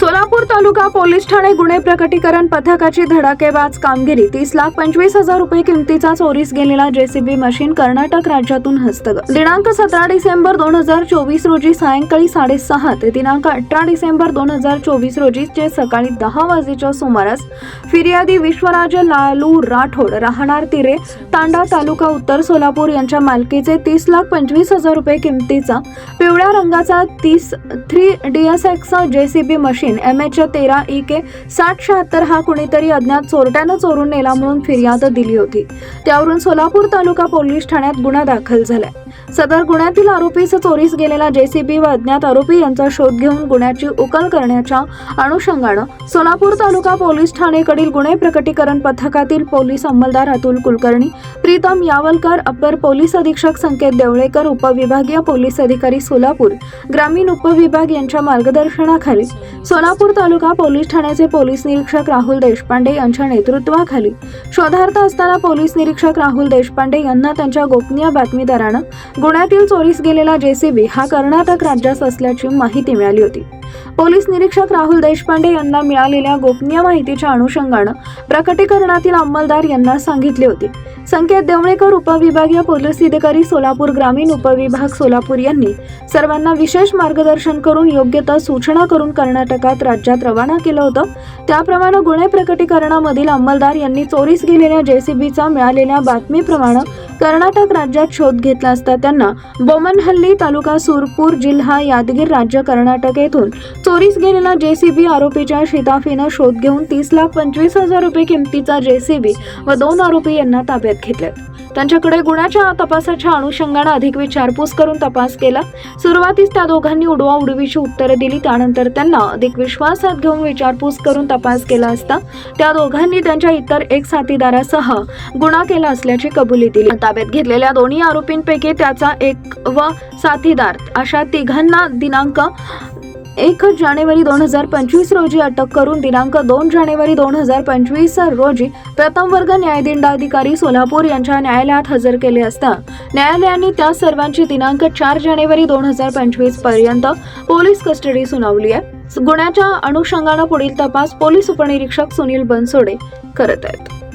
सोलापूर तालुका पोलीस ठाणे गुन्हे प्रकटीकरण पथकाची धडाकेबाज कामगिरी. तीस लाख पंचवीस हजार रुपये किमतीचा चोरीस गेलेला जेसीबी मशीन कर्नाटक राज्यातून हस्तगत. दिनांक सतरा डिसेंबर दोन हजार चोवीस रोजी सायंकाळी साडेसहा ते दिनांक अठरा डिसेंबर दोन हजार चोवीस रोजीचे सकाळी दहा वाजेच्या सुमारास फिर्यादी विश्वराज लालू राठोड राहणार तिरे तांडा तालुका उत्तर सोलापूर यांच्या मालकीचे तीस लाख पंचवीस हजार रुपये किमतीचा पिवळ्या रंगाचा तीस three DSX JCB machine M H तेरा ई के साठ शहात्तर हा कुणीतरी अज्ञात चोरट्यानं चोरून नेला म्हणून फिर्याद दिली होती. त्यावरून सोलापूर तालुका पोलीस ठाण्यात गुन्हा दाखल झालाय. सदर गुन्ह्यातील आरोपीस चोरीस गेलेला जेसीबी व अज्ञात आरोपी यांचा शोध घेऊन गुन्ह्याची उकल करण्याच्या अनुषंगानं सोलापूर तालुका पोलीस ठाणेकडील गुन्हे प्रकटीकरण पथकातील पोलीस अंमलदार अतुल कुलकर्णी प्रीतम यावलकर अप्पर पोलीस अधीक्षक संकेत देवळेकर उपविभागीय पोलीस अधिकारी सोलापूर ग्रामीण उपविभाग यांच्या मार्गदर्शनाखाली सोलापूर तालुका पोलीस ठाण्याचे पोलीस निरीक्षक राहुल देशपांडे यांच्या नेतृत्वाखाली शोधार्थ असताना पोलीस निरीक्षक राहुल देशपांडे यांना त्यांच्या गोपनीय बातमीदारानं गुन्ह्यातील चोरीस गेलेला जेसीबी हा कर्नाटक राज्यास असल्याची माहिती मिळाली होती. पोलीस निरीक्षक राहुल देशपांडे यांना मिळालेल्या गोपनीय माहितीच्या अनुषंगानं प्रकटीकरणातील अंमलदार यांना सांगितले होते. संकेत देवळेकर उपविभागीय पोलीस अधिकारी सोलापूर ग्रामीण उपविभाग सोलापूर यांनी सर्वांना विशेष मार्गदर्शन करून योग्य त्या सूचना करून कर्नाटकात राज्यात रवाना केलं होतं. त्याप्रमाणे गुन्हे प्रकटीकरणामधील अंमलदार यांनी चोरीस गेलेल्या जेसीबीचा मिळालेल्या बातमीप्रमाणे कर्नाटक राज्यात शोध घेतला असता त्यांना बोमनहल्ली तालुका सुरपूर जिल्हा यादगीर राज्य कर्नाटक येथून चोरीस गेलेला जेसीबी आरोपीच्या शिताफीनं शोध घेऊन तीस लाख पंचवीस हजार रुपये किमतीचा जेसीबी व दोन आरोपी यांना ताब्यात घेतले. त्यांच्याकडे गुन्ह्याच्या तपासाच्या अनुषंगानं अधिक विचारपूस करून तपास केला. सुरुवातीस त्या दोघांनी उडवा उडवीची उत्तरे दिली. त्यानंतर त्यांना अधिक विश्वासात घेऊन विचारपूस करून तपास केला असता त्या दोघांनी त्यांच्या इतर एक साथीदारासह गुन्हा केला असल्याची कबुली दिली. ताब्यात घेतलेल्या दोन्ही आरोपींपैकी त्याचा एक व साथीदार अशा तिघांना दिनांक एक जानेवारी दोन हजार पंचवीस रोजी अटक करून दिनांक दोन जानेवारी दोन हजार पंचवीस रोजी प्रथम वर्ग न्यायदंडाधिकारी सोलापूर यांच्या न्यायालयात हजर केले असता न्यायालयाने त्या सर्वांची दिनांक चार जानेवारी दोन हजार पंचवीसपर्यंत पोलीस कस्टडी सुनावली आहे. गुन्ह्याच्या अनुषंगानं पुढील तपास पोलीस उपनिरीक्षक सुनील बनसोडे करत आहेत.